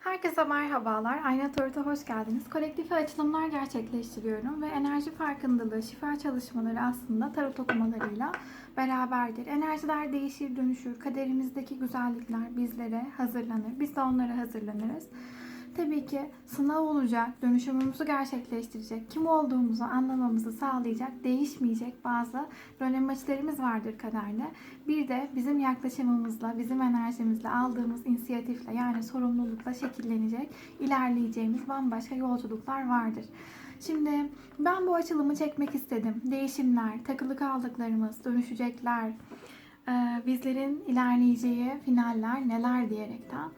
Herkese merhabalar. Ayna Tarot'a hoş geldiniz. Kolektif açılımlar gerçekleştiriyorum ve enerji farkındalığı, şifa çalışmaları aslında tarot okumalarıyla beraberdir. Enerjiler değişir, dönüşür. Kaderimizdeki güzellikler bizlere hazırlanır. Biz de onlara hazırlanırız. Tabii ki sınav olacak, dönüşümümüzü gerçekleştirecek, kim olduğumuzu anlamamızı sağlayacak, değişmeyecek bazı dönemeçlerimiz vardır kaderde. Bir de bizim yaklaşımımızla, bizim enerjimizle, aldığımız inisiyatifle yani sorumlulukla şekillenecek, ilerleyeceğimiz bambaşka yolculuklar vardır. Şimdi ben bu açılımı çekmek istedim. Değişimler, takılı kaldıklarımız, dönüşecekler, bizlerin ilerleyeceği finaller neler diyerekten.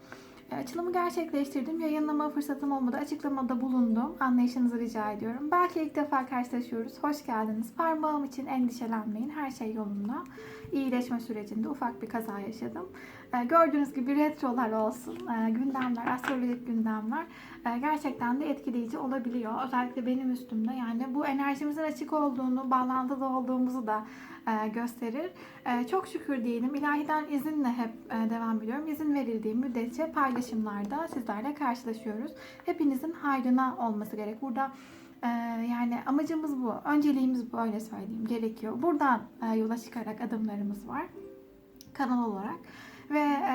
E, Açılımı gerçekleştirdim. Yayınlama fırsatım olmadı. Açıklamada bulundum. Anlayışınızı rica ediyorum. Belki ilk defa karşılaşıyoruz. Hoş geldiniz. Parmağım için endişelenmeyin. Her şey yolunda. İyileşme sürecinde ufak bir kaza yaşadım. E, Gördüğünüz gibi retrolar olsun, e, gündemler, astrolojik gündemler e, gerçekten de etkileyici olabiliyor. Özellikle benim üstümde. Yani bu enerjimizin açık olduğunu, bağlantılı olduğumuzu da gösterir. Çok şükür diyelim. İlahiden izinle hep devam ediyorum. İzin verildiği müddetçe paylaşımlarda sizlerle karşılaşıyoruz. Hepinizin hayrına olması gerek. Burada yani amacımız bu. Önceliğimiz bu öyle söyleyeyim. Gerekiyor. Buradan yola çıkarak adımlarımız var. Kanal olarak. Ve e,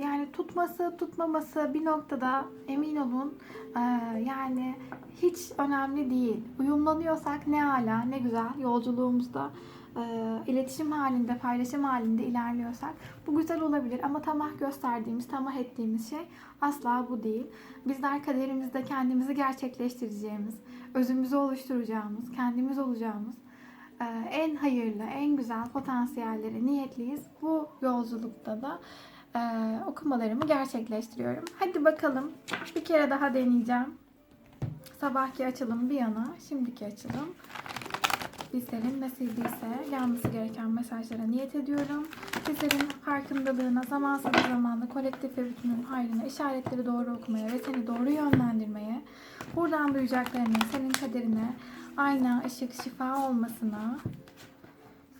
yani tutması tutmaması bir noktada emin olun e, yani hiç önemli değil. Uyumlanıyorsak ne ala ne güzel yolculuğumuzda e, iletişim halinde, paylaşım halinde ilerliyorsak bu güzel olabilir. Ama tamah gösterdiğimiz, tamah ettiğimiz şey asla bu değil. Bizler kaderimizde kendimizi gerçekleştireceğimiz, özümüzü oluşturacağımız, kendimiz olacağımız en hayırlı, en güzel potansiyellere niyetliyiz. Bu yolculukta da e, okumalarımı gerçekleştiriyorum. Hadi bakalım bir kere daha deneyeceğim. Sabahki açılım bir yana, şimdiki açılım bizlerin nasibiyse gelmesi gereken mesajlara niyet ediyorum. Sizlerin farkındalığına, zamansız bir zamanda kolektif ve bütünün hayrına, işaretleri doğru okumaya ve seni doğru yönlendirmeye, buradan duyacaklarının senin kaderine, ayna, ışık, şifa olmasına,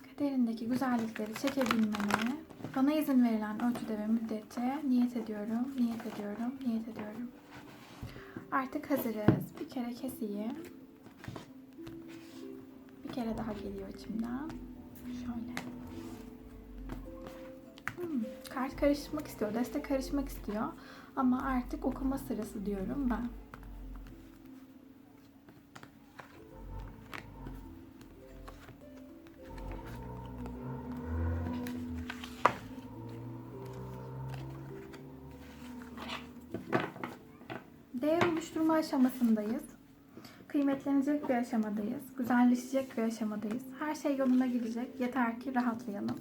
kaderindeki güzellikleri çekebilmene, bana izin verilen ölçüde ve müddetçe niyet ediyorum, niyet ediyorum, niyet ediyorum. Artık hazırız. Bir kere keseyim. Bir kere daha geliyor içimden. Şöyle. Hmm, kart karışmak istiyor, destek karışmak istiyor. Ama artık okuma sırası diyorum ben. Oluşturma aşamasındayız. Kıymetlenecek bir aşamadayız. Güzelleşecek bir aşamadayız. Her şey yoluna gidecek. Yeter ki rahatlayalım.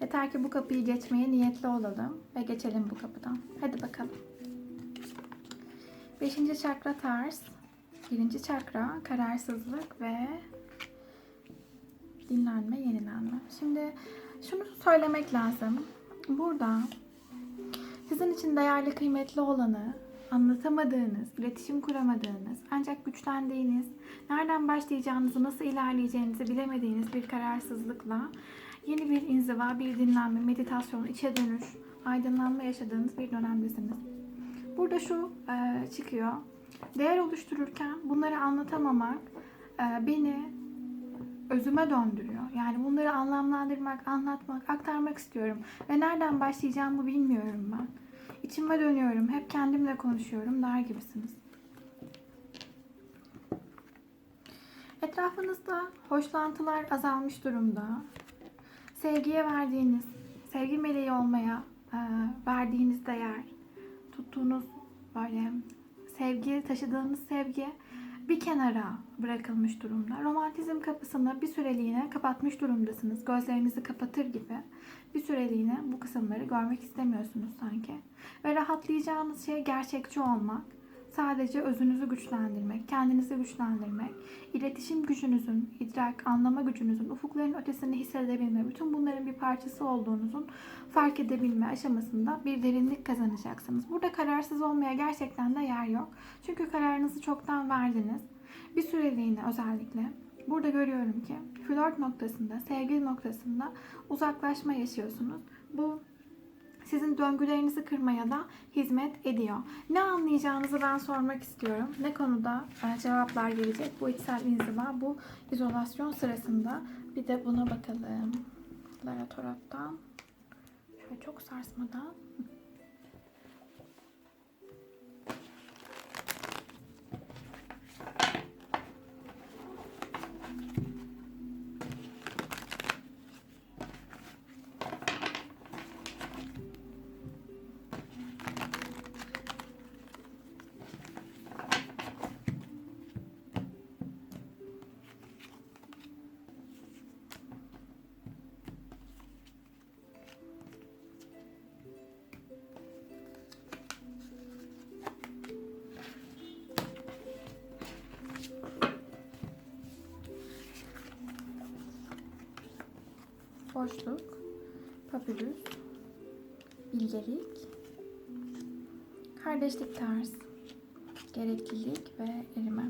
Yeter ki bu kapıyı geçmeye niyetli olalım ve geçelim bu kapıdan. Hadi bakalım. Beşinci çakra ters. Birinci çakra kararsızlık ve dinlenme, yenilenme. Şimdi şunu söylemek lazım. Burada sizin için değerli, kıymetli olanı anlatamadığınız, iletişim kuramadığınız, ancak güçlendiğiniz, nereden başlayacağınızı, nasıl ilerleyeceğinizi bilemediğiniz bir kararsızlıkla yeni bir inziva, bir dinlenme, meditasyon, içe dönüş, aydınlanma yaşadığınız bir dönemdesiniz. Burada şu e, çıkıyor. Değer oluştururken bunları anlatamamak e, beni özüme döndürüyor. Yani bunları anlamlandırmak, anlatmak, aktarmak istiyorum. Ve nereden başlayacağımı bilmiyorum ben. İçime dönüyorum. Hep kendimle konuşuyorum der gibisiniz. Etrafınızda hoşlantılar azalmış durumda. Sevgiye verdiğiniz, sevgi meleği olmaya e, verdiğiniz değer, tuttuğunuz böyle sevgi, taşıdığınız sevgi bir kenara bırakılmış durumda. Romantizm kapısını bir süreliğine kapatmış durumdasınız. Gözlerinizi kapatır gibi bir süreliğine bu kısımları görmek istemiyorsunuz sanki. Ve rahatlayacağınız şey gerçekçi olmak. Sadece özünüzü güçlendirmek, kendinizi güçlendirmek, iletişim gücünüzün, idrak, anlama gücünüzün, ufukların ötesini hissedebilme, bütün bunların bir parçası olduğunuzun fark edebilme aşamasında bir derinlik kazanacaksınız. Burada kararsız olmaya gerçekten de yer yok. Çünkü kararınızı çoktan verdiniz. Bir süreliğine özellikle burada görüyorum ki flört noktasında, sevgi noktasında uzaklaşma yaşıyorsunuz. Bu sizin döngülerinizi kırmaya da hizmet ediyor. Ne anlayacağınızı ben sormak istiyorum. Ne konuda e, cevaplar gelecek? Bu içsel inziva, bu izolasyon sırasında. Bir de buna bakalım. Lara Tarot'tan. Şöyle çok sarsmadan. Boşluk, papyrus, bilgelik, kardeşlik ters, gereklilik ve erime.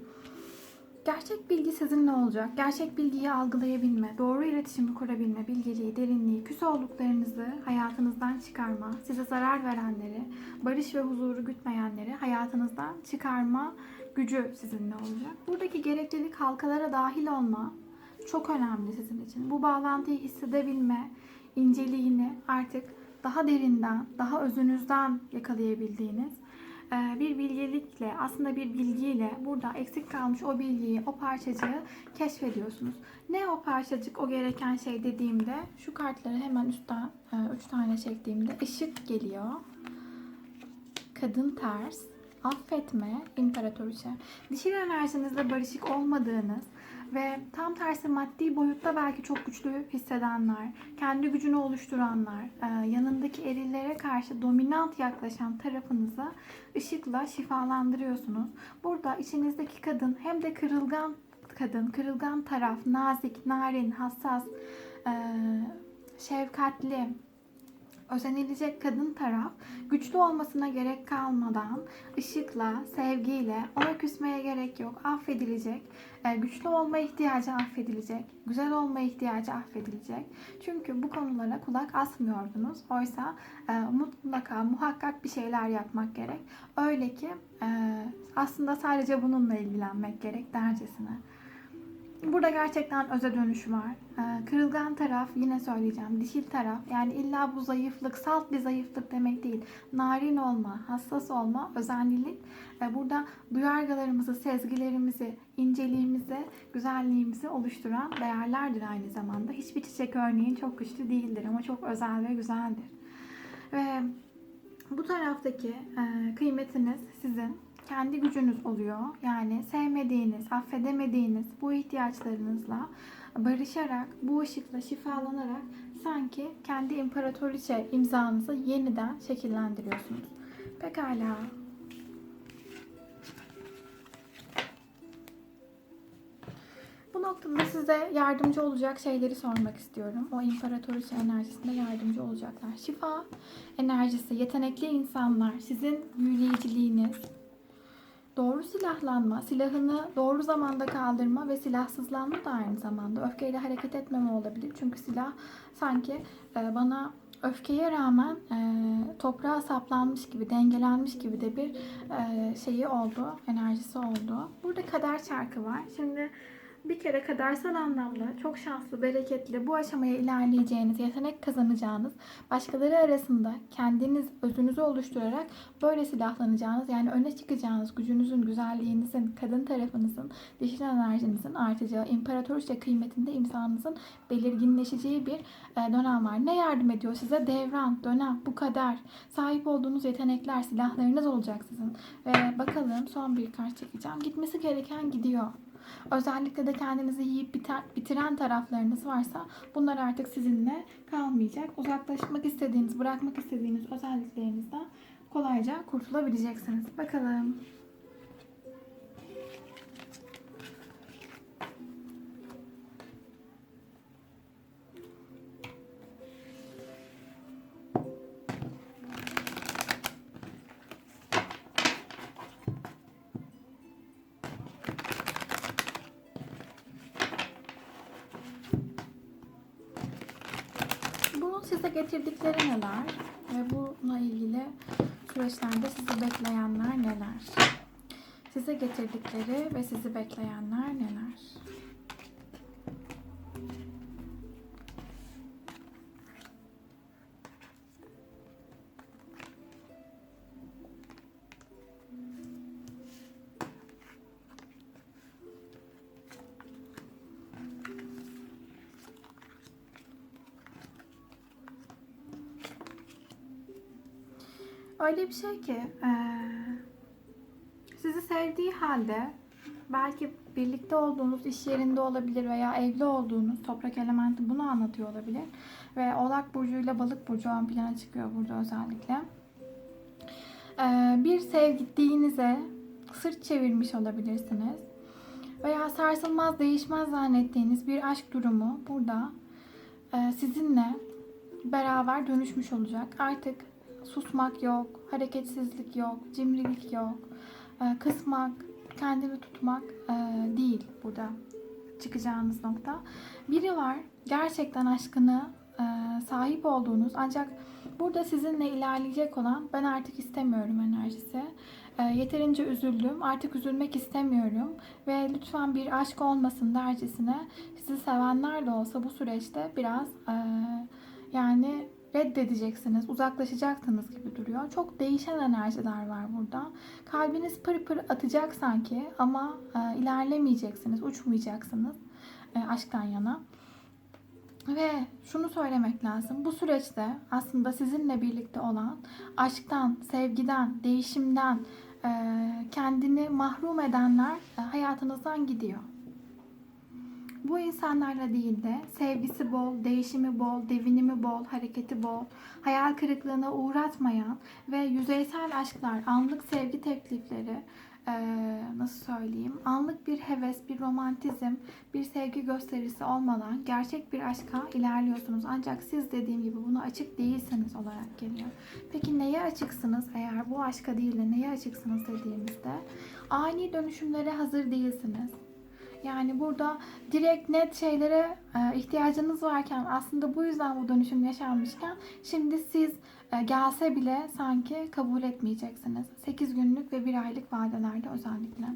Gerçek bilgi sizinle olacak. Gerçek bilgiyi algılayabilme, doğru iletişimi kurabilme, bilgeliği, derinliği, küs olduklarınızı hayatınızdan çıkarma, size zarar verenleri, barış ve huzuru gütmeyenleri hayatınızdan çıkarma gücü sizinle olacak. Buradaki gereklilik halkalara dahil olma, çok önemli sizin için. Bu bağlantıyı hissedebilme, inceliğini artık daha derinden, daha özünüzden yakalayabildiğiniz e, bir bilgelikle, aslında bir bilgiyle burada eksik kalmış o bilgiyi, o parçacığı keşfediyorsunuz. Ne o parçacık, o gereken şey dediğimde şu kartları hemen üstten 3 tane çektiğimde ışık geliyor. Kadın ters, affetme, imparatoriçe. Dişil enerjinizle barışık olmadığınız ve tam tersi maddi boyutta belki çok güçlü hissedenler, kendi gücünü oluşturanlar, e, yanındaki erillere karşı dominant yaklaşan tarafınızı ışıkla şifalandırıyorsunuz. Burada içinizdeki kadın hem de kırılgan kadın, kırılgan taraf, nazik, narin, hassas, e, şefkatli, özenilecek kadın taraf güçlü olmasına gerek kalmadan ışıkla, sevgiyle ona küsmeye gerek yok. Affedilecek. E, güçlü olma ihtiyacı affedilecek. Güzel olma ihtiyacı affedilecek. Çünkü bu konulara kulak asmıyordunuz. Oysa e, mutlaka muhakkak bir şeyler yapmak gerek. Öyle ki e, aslında sadece bununla ilgilenmek gerek dercesine. Burada gerçekten öze dönüş var. Ee, kırılgan taraf yine söyleyeceğim. Dişil taraf yani illa bu zayıflık salt bir zayıflık demek değil. Narin olma, hassas olma, özenlilik. Ee, burada duyargalarımızı, sezgilerimizi, inceliğimizi, güzelliğimizi oluşturan değerlerdir aynı zamanda. Hiçbir çiçek örneğin çok güçlü değildir ama çok özel ve güzeldir. Ve bu taraftaki e, kıymetiniz sizin kendi gücünüz oluyor. Yani sevmediğiniz, affedemediğiniz bu ihtiyaçlarınızla barışarak, bu ışıkla şifalanarak sanki kendi imparatoriçe imzanızı yeniden şekillendiriyorsunuz. Pekala. Bu noktada size yardımcı olacak şeyleri sormak istiyorum. O imparatoriçe enerjisinde yardımcı olacaklar. Şifa enerjisi, yetenekli insanlar, sizin büyüleyiciliğiniz, Doğru silahlanma, silahını doğru zamanda kaldırma ve silahsızlanma da aynı zamanda öfkeyle hareket etmeme olabilir. Çünkü silah sanki e, bana öfkeye rağmen e, toprağa saplanmış gibi, dengelenmiş gibi de bir e, şeyi oldu, enerjisi oldu. Burada kader çarkı var. Şimdi bir kere kadersel anlamda çok şanslı, bereketli, bu aşamaya ilerleyeceğiniz, yetenek kazanacağınız, başkaları arasında kendiniz, özünüzü oluşturarak böyle silahlanacağınız, yani öne çıkacağınız, gücünüzün, güzelliğinizin, kadın tarafınızın, dişil enerjinizin artacağı, imparatoriçe kıymetinde imzanızın belirginleşeceği bir e, dönem var. Ne yardım ediyor size? Devran, dönem, bu kadar. Sahip olduğunuz yetenekler, silahlarınız olacak sizin. Ve bakalım son bir kart çekeceğim. Gitmesi gereken gidiyor. Özellikle de kendinizi yiyip bitiren taraflarınız varsa bunlar artık sizinle kalmayacak. Uzaklaşmak istediğiniz, bırakmak istediğiniz özelliklerinizden kolayca kurtulabileceksiniz. Bakalım. Size getirdikleri neler? Ve bununla ilgili süreçlerde sizi bekleyenler neler? Size getirdikleri ve sizi bekleyenler neler? Öyle bir şey ki eee, sizi sevdiği halde belki birlikte olduğunuz iş yerinde olabilir veya evli olduğunuz toprak elementi bunu anlatıyor olabilir. Ve Oğlak Burcu'yla Balık Burcu ön plana çıkıyor burada özellikle. Eee, bir sevdiğinize sırt çevirmiş olabilirsiniz. Veya sarsılmaz değişmez zannettiğiniz bir aşk durumu burada eee, sizinle beraber dönüşmüş olacak. Artık susmak yok, hareketsizlik yok, cimrilik yok, e, kısmak, kendini tutmak e, değil burada çıkacağınız nokta. Biri var gerçekten aşkını e, sahip olduğunuz ancak burada sizinle ilerleyecek olan ben artık istemiyorum enerjisi. E, yeterince üzüldüm artık üzülmek istemiyorum ve lütfen bir aşk olmasın dercesine sizi sevenler de olsa bu süreçte biraz e, yani reddedeceksiniz, uzaklaşacaksınız gibi duruyor. Çok değişen enerjiler var burada. Kalbiniz pır pır atacak sanki ama e, ilerlemeyeceksiniz, uçmayacaksınız e, aşktan yana. Ve şunu söylemek lazım. Bu süreçte aslında sizinle birlikte olan aşktan, sevgiden, değişimden e, kendini mahrum edenler e, hayatınızdan gidiyor. Bu insanlarla değil de sevgisi bol, değişimi bol, devinimi bol, hareketi bol, hayal kırıklığına uğratmayan ve yüzeysel aşklar, anlık sevgi teklifleri, nasıl söyleyeyim, anlık bir heves, bir romantizm, bir sevgi gösterisi olmadan gerçek bir aşka ilerliyorsunuz. Ancak siz dediğim gibi buna açık değilseniz olarak geliyor. Peki neye açıksınız eğer bu aşka değil de neye açıksınız dediğimizde? Ani dönüşümlere hazır değilsiniz. Yani burada direkt net şeylere e, ihtiyacınız varken aslında bu yüzden bu dönüşüm yaşanmışken şimdi siz e, gelse bile sanki kabul etmeyeceksiniz. 8 günlük ve 1 aylık vadelerde özellikle.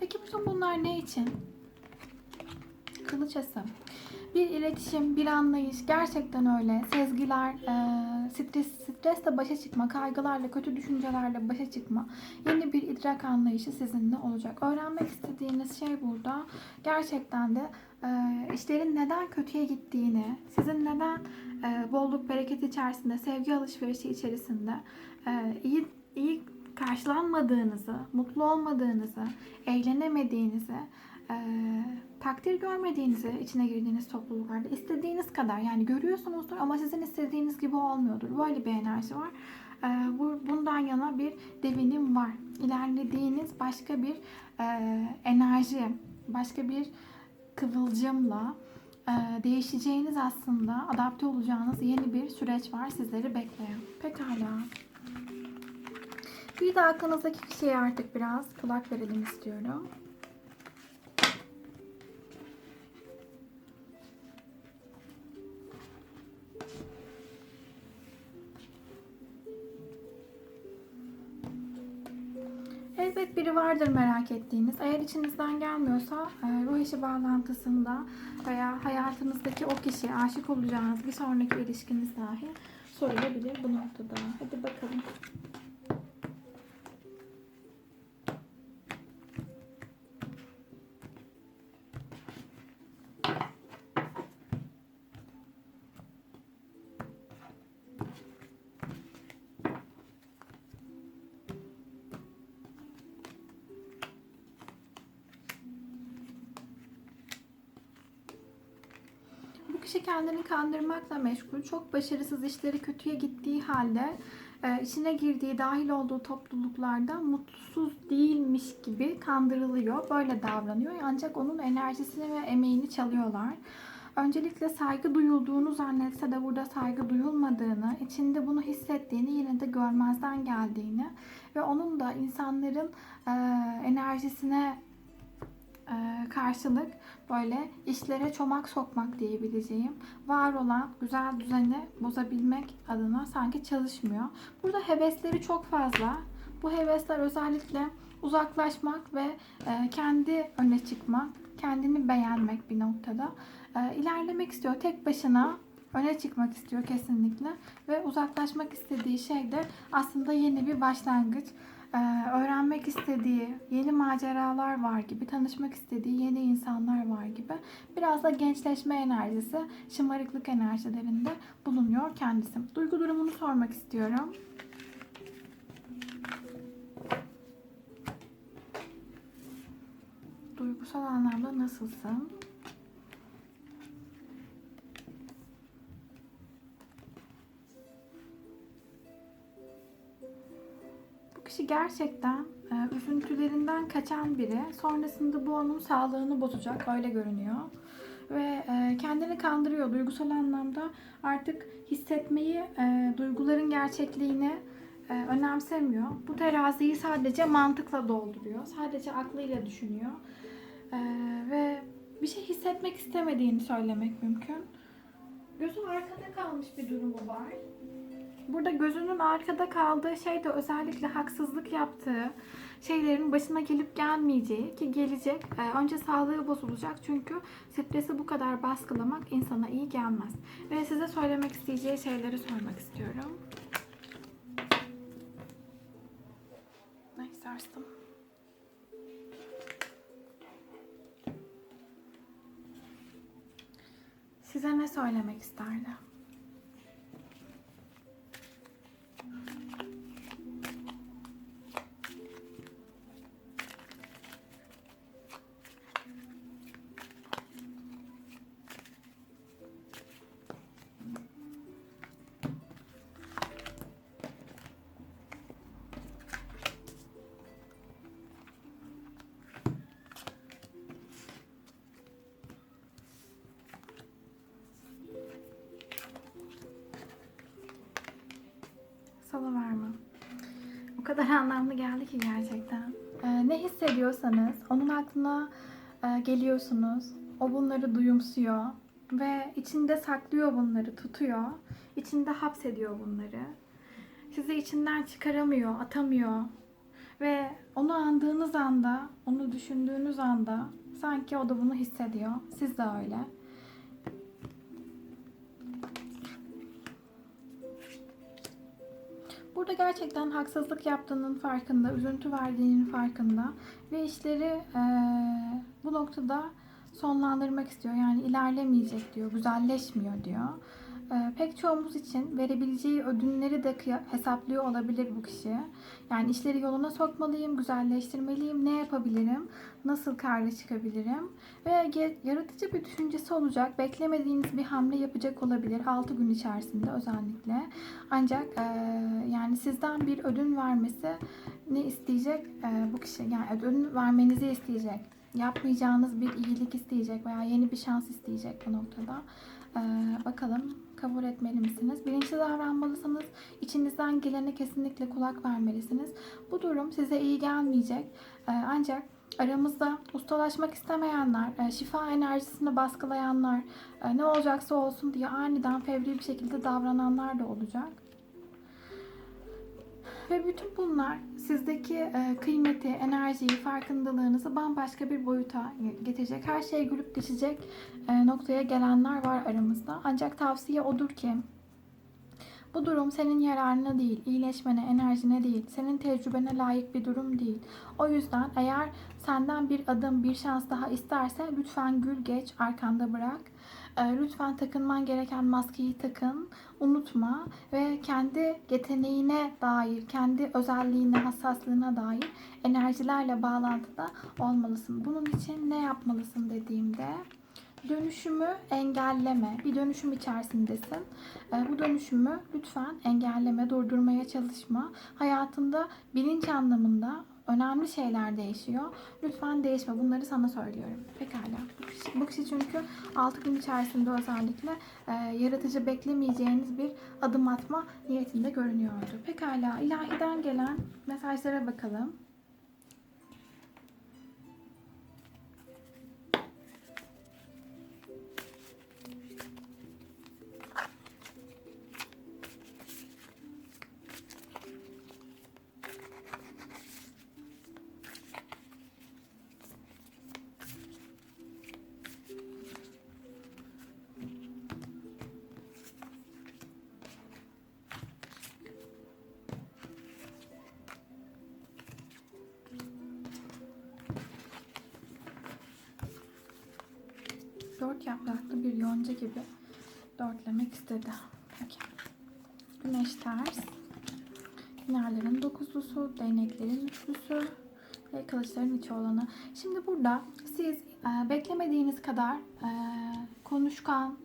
Peki bütün bunlar ne için? Kılıç ası. Bir iletişim, bir anlayış gerçekten öyle. Sezgiler, e, stres, stresle başa çıkma, kaygılarla, kötü düşüncelerle başa çıkma. Yeni bir idrak anlayışı sizinle olacak. Öğrenmek istediğiniz şey burada gerçekten de e, işlerin neden kötüye gittiğini, sizin neden e, bolluk bereket içerisinde, sevgi alışverişi içerisinde e, iyi iyi karşılanmadığınızı, mutlu olmadığınızı, eğlenemediğinizi, e, takdir görmediğinizi içine girdiğiniz topluluklarda istediğiniz kadar yani görüyorsunuzdur ama sizin istediğiniz gibi olmuyordur. Böyle bir enerji var. E, bu, bundan yana bir devinim var. İlerlediğiniz başka bir e, enerji, başka bir kıvılcımla e, değişeceğiniz aslında adapte olacağınız yeni bir süreç var sizleri bekleyen. Pekala. Bir de aklınızdaki kişiye artık biraz kulak verelim istiyorum. Elbet biri vardır merak ettiğiniz. Eğer içinizden gelmiyorsa e, ruh eşi bağlantısında veya hayatınızdaki o kişiye aşık olacağınız bir sonraki ilişkiniz dahi sorulabilir bu noktada. Hadi bakalım. Kendini kandırmakla meşgul. Çok başarısız işleri kötüye gittiği halde e, içine girdiği, dahil olduğu topluluklarda mutsuz değilmiş gibi kandırılıyor. Böyle davranıyor. Ancak onun enerjisini ve emeğini çalıyorlar. Öncelikle saygı duyulduğunu zannetse de burada saygı duyulmadığını, içinde bunu hissettiğini, yine de görmezden geldiğini ve onun da insanların e, enerjisine karşılık böyle işlere çomak sokmak diyebileceğim var olan güzel düzeni bozabilmek adına sanki çalışmıyor. Burada hevesleri çok fazla. Bu hevesler özellikle uzaklaşmak ve e, kendi öne çıkmak, kendini beğenmek bir noktada. E, ilerlemek istiyor. Tek başına öne çıkmak istiyor kesinlikle ve uzaklaşmak istediği şey de aslında yeni bir başlangıç. Ee, öğrenmek istediği yeni maceralar var gibi, tanışmak istediği yeni insanlar var gibi. Biraz da gençleşme enerjisi, şımarıklık enerjilerinde bulunuyor kendisi. Duygu durumunu sormak istiyorum. Duygusal anlamda nasılsın? Kişi gerçekten e, üzüntülerinden kaçan biri. Sonrasında bu onun sağlığını bozacak. Öyle görünüyor. Ve e, kendini kandırıyor. Duygusal anlamda artık hissetmeyi, e, duyguların gerçekliğini e, önemsemiyor. Bu teraziyi sadece mantıkla dolduruyor. Sadece aklıyla düşünüyor. E, ve bir şey hissetmek istemediğini söylemek mümkün. Gözü arkada kalmış bir durumu var. Burada gözünün arkada kaldığı şey de özellikle haksızlık yaptığı şeylerin başına gelip gelmeyeceği ki gelecek. Ee, önce sağlığı bozulacak çünkü stresi bu kadar baskılamak insana iyi gelmez. Ve size söylemek isteyeceği şeyleri sormak istiyorum. Neyse sarstım. Size ne söylemek isterdi? Salıverme. O kadar anlamlı geldi ki gerçekten. Ee, ne hissediyorsanız onun aklına e, geliyorsunuz. O bunları duyumsuyor ve içinde saklıyor bunları, tutuyor. İçinde hapsediyor bunları. Sizi içinden çıkaramıyor, atamıyor. Ve onu andığınız anda, onu düşündüğünüz anda sanki o da bunu hissediyor. Siz de öyle. Burada gerçekten haksızlık yaptığının farkında, üzüntü verdiğinin farkında ve işleri eee, bu noktada sonlandırmak istiyor. Yani ilerlemeyecek diyor, güzelleşmiyor diyor. Eee, pek çoğumuz için verebileceği ödünleri de hesaplıyor olabilir bu kişi. Yani işleri yoluna sokmalıyım, güzelleştirmeliyim, ne yapabilirim, nasıl karlı çıkabilirim ve yaratıcı bir düşüncesi olacak. Beklemediğiniz bir hamle yapacak olabilir 6 gün içerisinde özellikle. Ancak eee, yani sizden bir ödün vermesi ne isteyecek Eee, bu kişi? Yani ödün vermenizi isteyecek. Yapmayacağınız bir iyilik isteyecek veya yeni bir şans isteyecek bu noktada. Eee, bakalım kabul etmeli misiniz? Bilinçli davranmalısınız. İçinizden gelene kesinlikle kulak vermelisiniz. Bu durum size iyi gelmeyecek. Eee, ancak aramızda ustalaşmak istemeyenler, e, şifa enerjisini baskılayanlar, e, ne olacaksa olsun diye aniden fevri bir şekilde davrananlar da olacak. Ve bütün bunlar sizdeki e, kıymeti, enerjiyi, farkındalığınızı bambaşka bir boyuta getirecek. Her şey gülüp geçecek e, noktaya gelenler var aramızda. Ancak tavsiye odur ki bu durum senin yararına değil, iyileşmene, enerjine değil, senin tecrübene layık bir durum değil. O yüzden eğer senden bir adım, bir şans daha isterse lütfen gül geç, arkanda bırak. E, Lütfen takınman gereken maskeyi takın, unutma ve kendi yeteneğine dair, kendi özelliğine, hassaslığına dair enerjilerle bağlantıda olmalısın. Bunun için ne yapmalısın dediğimde dönüşümü engelleme. Bir dönüşüm içerisindesin. E, Bu dönüşümü lütfen engelleme, durdurmaya çalışma. Hayatında bilinç anlamında önemli şeyler değişiyor. Lütfen değişme. Bunları sana söylüyorum. Pekala. Bu kişi, çünkü 6 gün içerisinde özellikle e, yaratıcı beklemeyeceğiniz bir adım atma niyetinde görünüyordu. Pekala. İlahiden gelen mesajlara bakalım. Yapraklı bir yonca gibi dörtlemek istedi. Peki. Güneş ters. Kenarların dokuzlusu, değneklerin üçlüsü ve kılıçların içi olanı. Şimdi burada siz e, beklemediğiniz kadar e, konuşkan,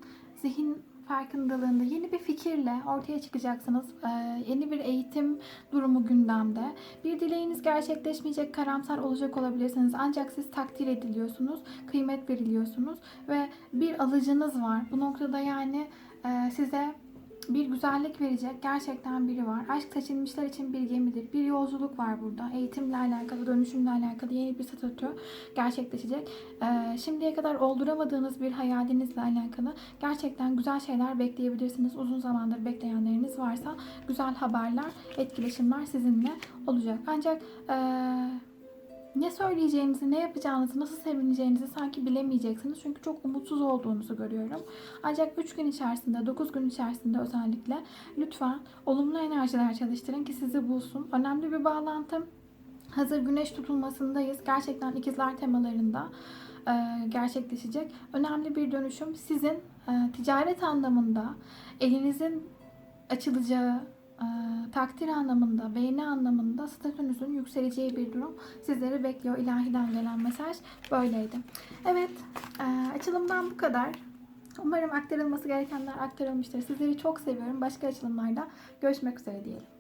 zihin farkındalığında yeni bir fikirle ortaya çıkacaksınız. E, yeni bir eğitim durumu gündemde. Bir dileğiniz gerçekleşmeyecek, karamsar olacak olabilirsiniz. Ancak siz takdir ediliyorsunuz, kıymet veriliyorsunuz ve bir alıcınız var. Bu noktada yani e, size bir güzellik verecek gerçekten biri var. Aşk seçilmişler için bir gemidir. Bir yolculuk var burada. Eğitimle alakalı, dönüşümle alakalı yeni bir statü gerçekleşecek. Ee, şimdiye kadar olduramadığınız bir hayalinizle alakalı gerçekten güzel şeyler bekleyebilirsiniz. Uzun zamandır bekleyenleriniz varsa güzel haberler, etkileşimler sizinle olacak. Ancak ee, ne söyleyeceğinizi, ne yapacağınızı, nasıl sevineceğinizi sanki bilemeyeceksiniz. Çünkü çok umutsuz olduğunuzu görüyorum. Ancak 3 gün içerisinde, 9 gün içerisinde özellikle lütfen olumlu enerjiler çalıştırın ki sizi bulsun. Önemli bir bağlantı. Hazır güneş tutulmasındayız. Gerçekten ikizler temalarında e, gerçekleşecek. Önemli bir dönüşüm sizin e, ticaret anlamında elinizin açılacağı, takdir anlamında, beğeni anlamında statünüzün yükseleceği bir durum sizleri bekliyor. İlahiden gelen mesaj böyleydi. Evet, e, açılımdan bu kadar. Umarım aktarılması gerekenler aktarılmıştır. Sizleri çok seviyorum. Başka açılımlarda görüşmek üzere diyelim.